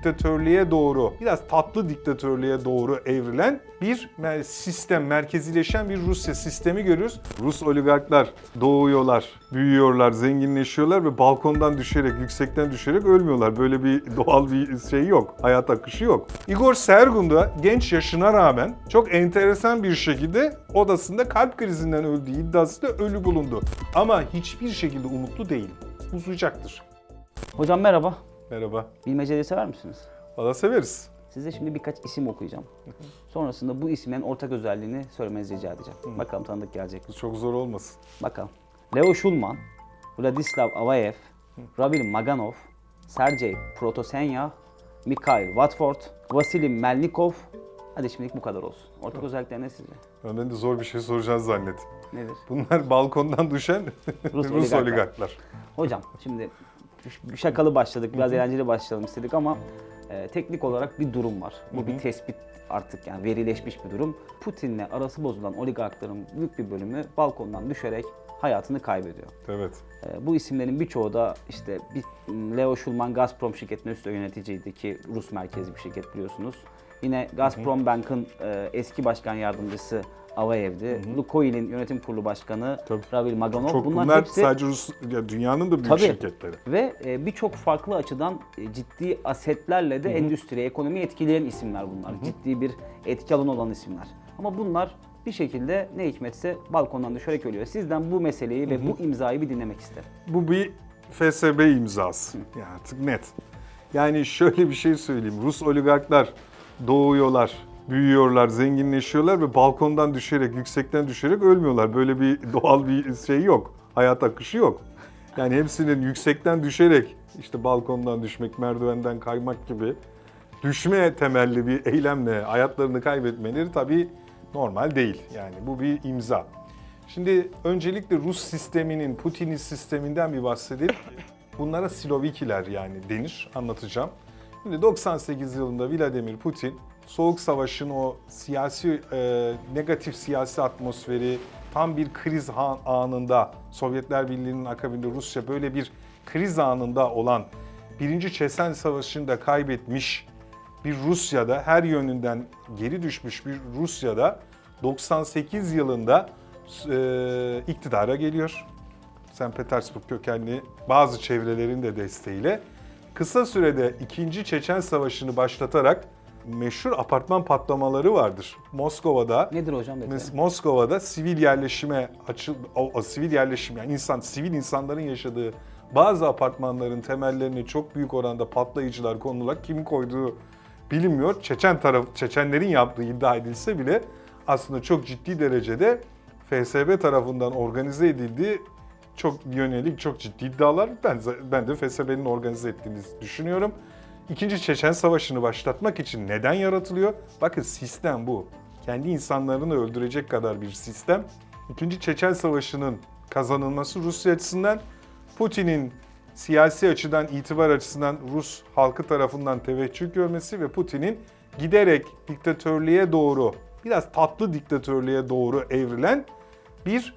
diktatörlüğe doğru, biraz tatlı diktatörlüğe doğru evrilen bir sistem, merkezileşen bir Rusya sistemi görüyoruz. Rus oligarklar doğuyorlar, büyüyorlar, zenginleşiyorlar ve balkondan düşerek, yüksekten düşerek ölmüyorlar. Böyle bir doğal bir şey yok, hayat akışı yok. Igor Sergun da genç yaşına rağmen çok enteresan bir şekilde odasında kalp krizinden öldüğü iddiasıyla ölü bulundu. Ama hiçbir şekilde umutlu değil. Uzayacaktır. Hocam merhaba. Merhaba. Bilmeceleri sever misiniz? Valla severiz. Size şimdi birkaç isim okuyacağım. Sonrasında bu isimlerin ortak özelliğini söylemenizi rica edeceğim. Bakalım tanıdık gelecek mi? Çok zor olmasın. Bakalım. Leo Shulman, Vladislav Avayev, Ravil Maganov, Sergey Protosenya, Mikhail Watford, Vasily Melnikov. Hadi şimdilik bu kadar olsun. Ortak özellikler ne sizce? Ben de zor bir şey soracağını zannettim. Nedir? Bunlar balkondan düşen Rus, Rus oligarklar. oligarklar. Hocam şimdi şakalı başladık, biraz eğlenceli başlayalım istedik ama e, teknik olarak bir durum var. Bu bir tespit artık yani verileşmiş bir durum. Putin'le arası bozulan oligarkların büyük bir bölümü balkondan düşerek hayatını kaybediyor. Evet. E, bu isimlerin birçoğu da işte bir, Leo Shulman Gazprom şirketinin üst yöneticiydi ki Rus merkezli bir şirket biliyorsunuz. Yine Gazprom Bank'ın e, eski başkan yardımcısı Avayev'di. Lukoil'in yönetim kurulu başkanı Tabii. Ravil Maganov. Çok bunlar, hepsi sadece Rus, ya dünyanın da büyük Tabii. şirketleri. ve e, birçok farklı açıdan e, ciddi asetlerle de endüstriye, ekonomiyi etkileyen isimler bunlar. Ciddi bir etki alanı olan isimler. Ama bunlar bir şekilde ne hikmetse balkondan düşerek ölüyor. Sizden bu meseleyi ve bu imzayı bir dinlemek isterim. Bu bir FSB imzası. Yani artık net. Yani şöyle bir şey söyleyeyim. Rus oligarklar doğuyorlar, büyüyorlar, zenginleşiyorlar ve balkondan düşerek, yüksekten düşerek ölmüyorlar. Böyle bir doğal bir şey yok. Hayat akışı yok. Yani hepsinin yüksekten düşerek, işte balkondan düşmek, merdivenden kaymak gibi düşme temelli bir eylemle hayatlarını kaybetmeleri tabii normal değil. Yani bu bir imza. Şimdi öncelikle Rus sisteminin, Putin'in sisteminden bir bahsedelim. Bunlara Silovikiler yani denir, anlatacağım. Şimdi 98 yılında Vladimir Putin, Soğuk Savaş'ın o siyasi, e, negatif siyasi atmosferi, tam bir kriz anında, Sovyetler Birliği'nin akabinde Rusya böyle bir kriz anında olan Birinci Çesen Savaşı'nı da kaybetmiş bir Rusya'da, her yönünden geri düşmüş bir Rusya'da 98 yılında e, iktidara geliyor. St. Petersburg kökenli bazı çevrelerin de desteğiyle kısa sürede 2. Çeçen Savaşı'nı başlatarak meşhur apartman patlamaları vardır. Moskova'da Nedir hocam detayı? Mes- Moskova'da sivil yerleşime açıl o, o sivil yerleşim yani insan sivil insanların yaşadığı bazı apartmanların temellerine çok büyük oranda patlayıcılar konularak kim koyduğu bilinmiyor. Çeçen taraf Çeçenlerin yaptığı iddia edilse bile aslında çok ciddi derecede FSB tarafından organize edildiği çok yönelik çok ciddi iddialar. Ben ben de FSB'nin organize ettiğini düşünüyorum. İkinci Çeçen Savaşı'nı başlatmak için neden yaratılıyor? Bakın sistem bu. Kendi insanlarını öldürecek kadar bir sistem. İkinci Çeçen Savaşı'nın kazanılması Rusya açısından Putin'in siyasi açıdan, itibar açısından Rus halkı tarafından teveccüh görmesi ve Putin'in giderek diktatörlüğe doğru, biraz tatlı diktatörlüğe doğru evrilen bir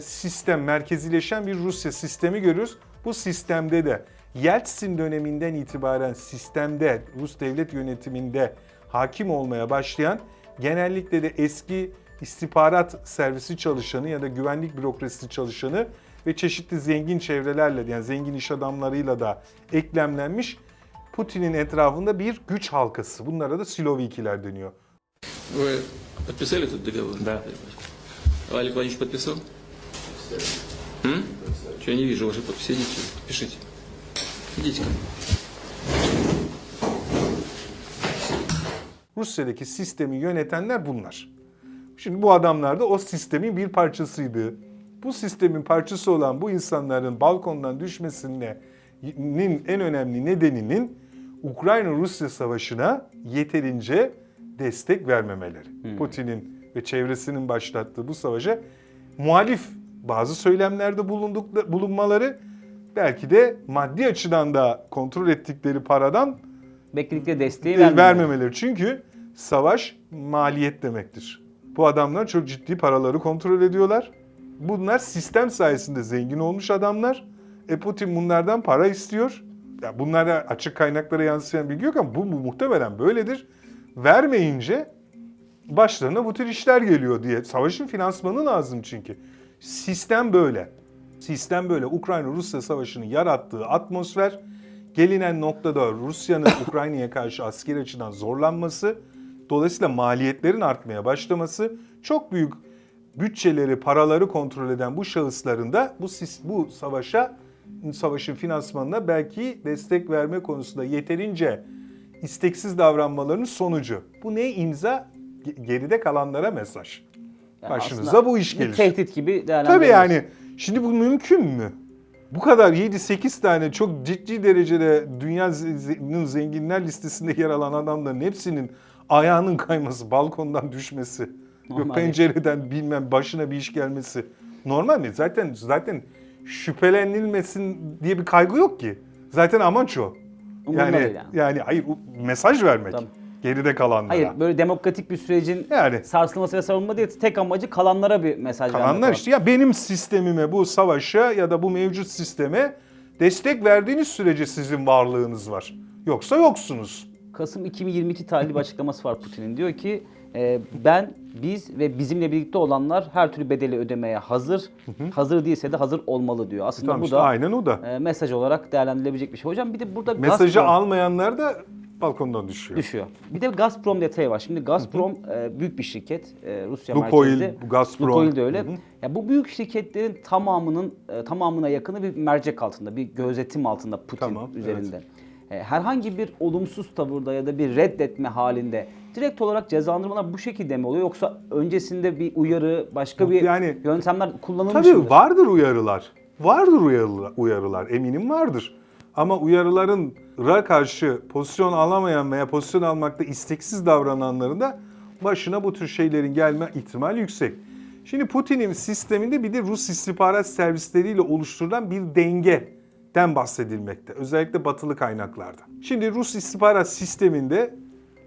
sistem, merkezileşen bir Rusya sistemi görüyoruz. Bu sistemde de Yeltsin döneminden itibaren sistemde, Rus devlet yönetiminde hakim olmaya başlayan genellikle de eski istihbarat servisi çalışanı ya da güvenlik bürokrasisi çalışanı ve çeşitli zengin çevrelerle yani zengin iş adamlarıyla da eklemlenmiş Putin'in etrafında bir güç halkası. Bunlara da Silovikiler deniyor. Вы подписали этот договор? Да. А Олег Владимирович подписал? М? Что я не вижу вашей подписи? Идите, пишите. Gideceğim. Rusya'daki sistemi yönetenler bunlar. Şimdi bu adamlar da o sistemin bir parçasıydı. Bu sistemin parçası olan bu insanların balkondan düşmesinin en önemli nedeninin Ukrayna-Rusya savaşına yeterince destek vermemeleri. Hmm. Putin'in ve çevresinin başlattığı bu savaşa muhalif bazı söylemlerde bulunduk, bulunmaları belki de maddi açıdan da kontrol ettikleri paradan Bekledikleri desteği vermemeleri. vermemeleri. Çünkü savaş maliyet demektir. Bu adamlar çok ciddi paraları kontrol ediyorlar. Bunlar sistem sayesinde zengin olmuş adamlar. E Putin bunlardan para istiyor. ya bunlara açık kaynaklara yansıyan bilgi yok ama bu, bu muhtemelen böyledir. Vermeyince başlarına bu tür işler geliyor diye. Savaşın finansmanı lazım çünkü. Sistem böyle. Sistem böyle. Ukrayna-Rusya savaşının yarattığı atmosfer gelinen noktada Rusya'nın Ukrayna'ya karşı askeri açıdan zorlanması, dolayısıyla maliyetlerin artmaya başlaması, çok büyük bütçeleri, paraları kontrol eden bu şahısların da bu bu savaşa savaşın finansmanına belki destek verme konusunda yeterince isteksiz davranmalarının sonucu. Bu ne imza? Ge- Geride kalanlara mesaj. Yani Başınıza aslında bu iş gelir. tehdit gibi Tabii değerlendiriyoruz. yani şimdi bu mümkün mü? Bu kadar 7-8 tane çok ciddi derecede dünyanın zenginler listesinde yer alan adamların hepsinin ayağının kayması, balkondan düşmesi, yok Normal. pencereden bilmem başına bir iş gelmesi normal mi? Zaten zaten şüphelenilmesin diye bir kaygı yok ki. Zaten amaç o. Umurumda Yani, değil yani. yani hayır mesaj vermek. Tabii. Geride kalanlara. Hayır böyle demokratik bir sürecin Yani. sarsılması ve savunma değil. Tek amacı kalanlara bir mesaj vermek. Kalanlar işte ya benim sistemime, bu savaşa ya da bu mevcut sisteme destek verdiğiniz sürece sizin varlığınız var. Yoksa yoksunuz. Kasım 2022 tarihli bir açıklaması var Putin'in. Diyor ki e, ben, biz ve bizimle birlikte olanlar her türlü bedeli ödemeye hazır. Hazır değilse de hazır olmalı diyor. Aslında Tamam bu işte da aynen o da. e, mesaj olarak değerlendirilebilecek bir şey. Hocam bir de burada Mesajı Gazprom almayanlar da balkondan düşüyor. düşüyor. Bir de Gazprom detayı var. Şimdi Gazprom e, büyük bir şirket. E, Rusya Lukoil, merkezli. Gazprom. Lukoil de öyle. Hı hı. Ya bu büyük şirketlerin tamamının e, tamamına yakını bir mercek altında, bir gözetim altında Putin Tamam, üzerinde. E, herhangi bir olumsuz tavırda ya da bir reddetme halinde direkt olarak cezalandırmalar bu şekilde mi oluyor yoksa öncesinde bir uyarı, başka bir Yani- yöntemler kullanılmış Tabii mıdır? vardır uyarılar. Vardır uyarılar, uyarılar. Eminim vardır. Ama uyarıların ra karşı pozisyon alamayan veya pozisyon almakta isteksiz davrananların da başına bu tür şeylerin gelme ihtimali yüksek. Şimdi Putin'in sisteminde bir de Rus istihbarat servisleriyle oluşturulan bir dengeden bahsedilmekte. Özellikle batılı kaynaklarda. Şimdi Rus istihbarat sisteminde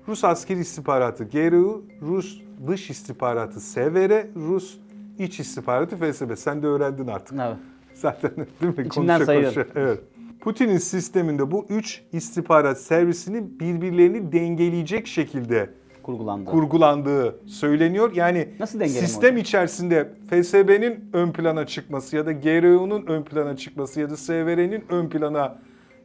Rus askeri istihbaratı GRU, Rus dış istihbaratı SVR, Rus iç istihbaratı FSB. Sen de öğrendin artık. Evet. Zaten değil mi? İçimden Konuşa sayıyorum. konuşa. Evet. Putin'in sisteminde bu üç istihbarat servisinin birbirlerini dengeleyecek şekilde Kurgulandı. kurgulandığı söyleniyor. Yani Nasıl sistem hocam? içerisinde FSB'nin ön plana çıkması ya da GRU'nun ön plana çıkması ya da SVR'nin ön plana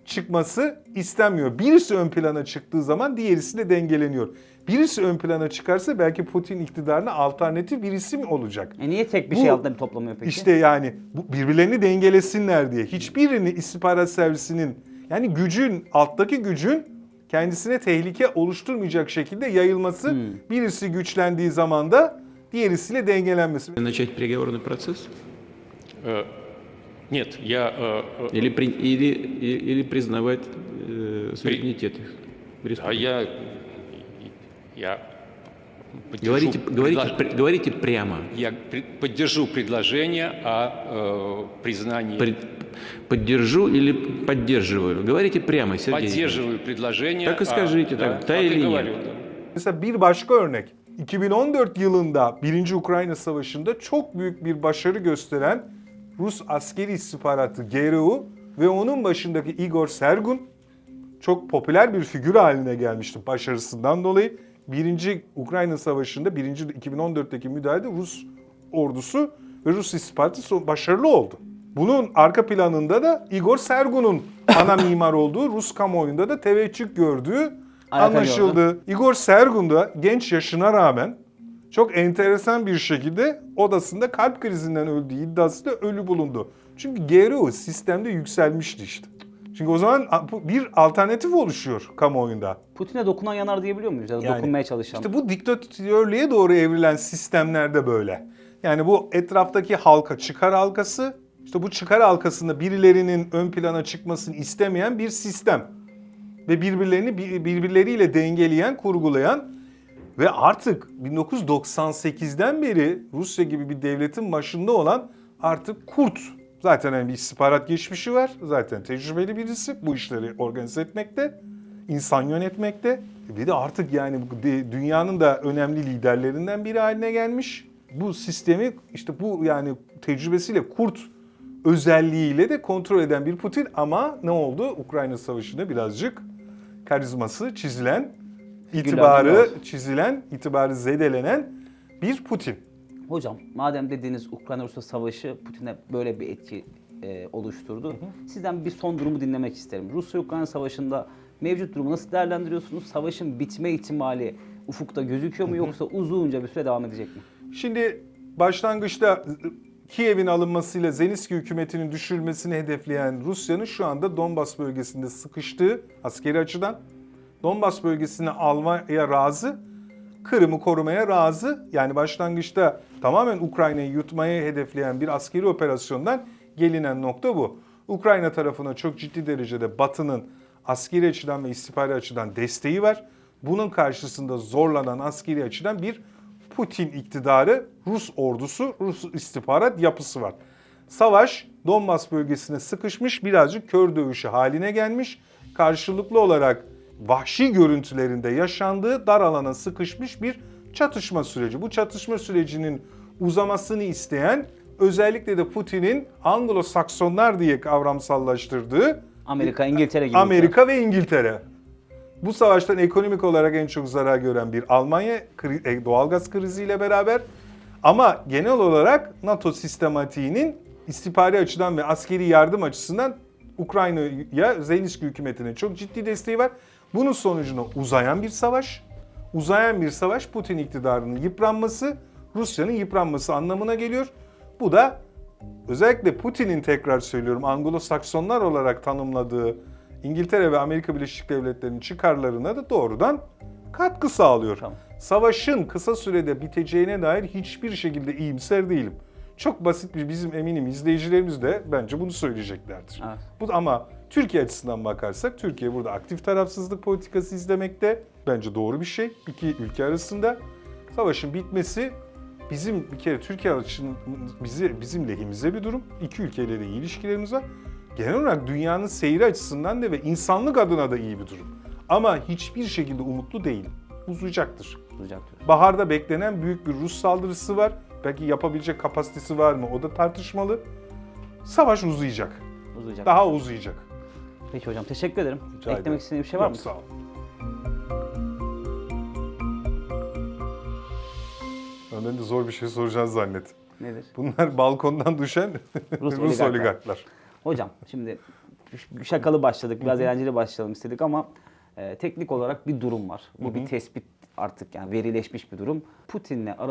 çıkması istenmiyor. Birisi ön plana çıktığı zaman diğerisi de dengeleniyor. Birisi ön plana çıkarsa belki Putin iktidarına alternatif bir isim olacak. E niye tek bir Bu- şey altında bir toplamıyor peki? İşte yani bu birbirlerini dengelesinler diye. Hiçbirini istihbarat servisinin yani gücün, alttaki gücün kendisine tehlike oluşturmayacak şekilde yayılması. Hmm. Birisi güçlendiği zaman da diğerisiyle dengelenmesi. Начать переговорный процесс? Нет, я... э, э, Или, при- или, или признавать э, суверенитет их? А республики? я... Я поддержу Говорите, говорите, предлож- пр- говорите прямо. Я при- поддержу предложение о э, признании... Пред- Поддержу или поддерживаю? Говорите прямо, Сергей. Поддерживаю предложение... Так и скажите, да, так, да и или нет? говорю, да. Mesela bir başka örnek. 2014 yılında 1. Ukrayna Savaşı'nda çok büyük bir başarı gösteren Rus askeri istihbaratı GRU ve onun başındaki Igor Sergun çok popüler bir figür haline gelmişti başarısından dolayı. 1. Ukrayna Savaşı'nda 1. 2014'teki müdahalede Rus ordusu ve Rus istihbaratı başarılı oldu. Bunun arka planında da Igor Sergun'un ana mimar olduğu Rus kamuoyunda da teveccüh gördüğü Alaka anlaşıldı. Igor Sergun da genç yaşına rağmen çok enteresan bir şekilde odasında kalp krizinden öldüğü iddiasıyla ölü bulundu. Çünkü GRU sistemde yükselmişti işte. Çünkü o zaman bir alternatif oluşuyor kamuoyunda. Putin'e dokunan yanar diyebiliyor muyuz? Ya da Yani dokunmaya çalışan. İşte bu diktatörlüğe doğru evrilen sistemlerde böyle. Yani bu etraftaki halka çıkar halkası, işte bu çıkar halkasında birilerinin ön plana çıkmasını istemeyen bir sistem. Ve birbirlerini bir- birbirleriyle dengeleyen, kurgulayan ve artık 1998'den beri Rusya gibi bir devletin başında olan artık kurt. Zaten hani bir istihbarat geçmişi var. Zaten tecrübeli birisi bu işleri organize etmekte, insan yönetmekte. Bir de artık yani dünyanın da önemli liderlerinden biri haline gelmiş. Bu sistemi işte bu yani tecrübesiyle kurt özelliğiyle de kontrol eden bir Putin ama ne oldu? Ukrayna Savaşı'nda birazcık karizması çizilen, itibarı çizilen, itibarı zedelenen bir Putin. Hocam madem dediğiniz Ukrayna-Rusya savaşı Putin'e böyle bir etki e, oluşturdu. Sizden bir son durumu dinlemek isterim. Rusya-Ukrayna savaşında mevcut durumu nasıl değerlendiriyorsunuz? Savaşın bitme ihtimali ufukta gözüküyor mu yoksa uzunca bir süre devam edecek mi? Şimdi başlangıçta Kiev'in alınmasıyla Zelenski hükümetinin düşürülmesini hedefleyen Rusya'nın şu anda Donbas bölgesinde sıkıştığı askeri açıdan Donbas bölgesini almaya razı, Kırım'ı korumaya razı. Yani başlangıçta tamamen Ukrayna'yı yutmaya hedefleyen bir askeri operasyondan gelinen nokta bu. Ukrayna tarafına çok ciddi derecede Batı'nın askeri açıdan ve istihbari açıdan desteği var. Bunun karşısında zorlanan askeri açıdan bir Putin iktidarı, Rus ordusu, Rus istihbarat yapısı var. Savaş Donbas bölgesine sıkışmış, birazcık kör dövüşü haline gelmiş. Karşılıklı olarak vahşi görüntülerinde yaşandığı dar alana sıkışmış bir çatışma süreci. Bu çatışma sürecinin uzamasını isteyen özellikle de Putin'in Anglo-Saksonlar diye kavramsallaştırdığı Amerika, İngiltere gibi. Amerika ve İngiltere. Bu savaştan ekonomik olarak en çok zarar gören bir Almanya e, doğalgaz kriziyle beraber ama genel olarak NATO sistematiğinin istihbari açıdan ve askeri yardım açısından Ukrayna'ya Zelenski hükümetinin çok ciddi desteği var. Bunun sonucunda uzayan bir savaş, uzayan bir savaş Putin iktidarının yıpranması, Rusya'nın yıpranması anlamına geliyor. Bu da özellikle Putin'in tekrar söylüyorum Anglo-Saksonlar olarak tanımladığı İngiltere ve Amerika Birleşik Devletleri'nin çıkarlarına da doğrudan katkı sağlıyor. Tamam. Savaşın kısa sürede biteceğine dair hiçbir şekilde iyimser değilim. Çok basit bir bizim eminim izleyicilerimiz de bence bunu söyleyeceklerdir. Evet. Bu ama Türkiye açısından bakarsak Türkiye burada aktif tarafsızlık politikası izlemekte. Bence doğru bir şey. İki ülke arasında savaşın bitmesi bizim bir kere Türkiye için bizi bizim lehimize bir durum. İki ülkeyle de iyi ilişkilerimiz var. Genel olarak dünyanın seyri açısından da ve insanlık adına da iyi bir durum. Ama hiçbir şekilde umutlu değilim. Uzayacaktır. Uzayacak diyor. Baharda beklenen büyük bir Rus saldırısı var. Belki yapabilecek kapasitesi var mı? O da tartışmalı. Savaş uzayacak. Uzayacak. Daha uzayacak. Peki hocam teşekkür ederim. Rica Eklemek ederim. istediğiniz bir şey var Yok, mı? Sağ ol. Ben de zor bir şey soracağız zannettim. Nedir? Bunlar balkondan düşen Rus, Rus oligarklar. oligarklar. Hocam şimdi şakalı başladık, biraz eğlenceli başlayalım istedik ama e, teknik olarak bir durum var. Bu bir tespit artık yani verileşmiş bir durum. Putin'le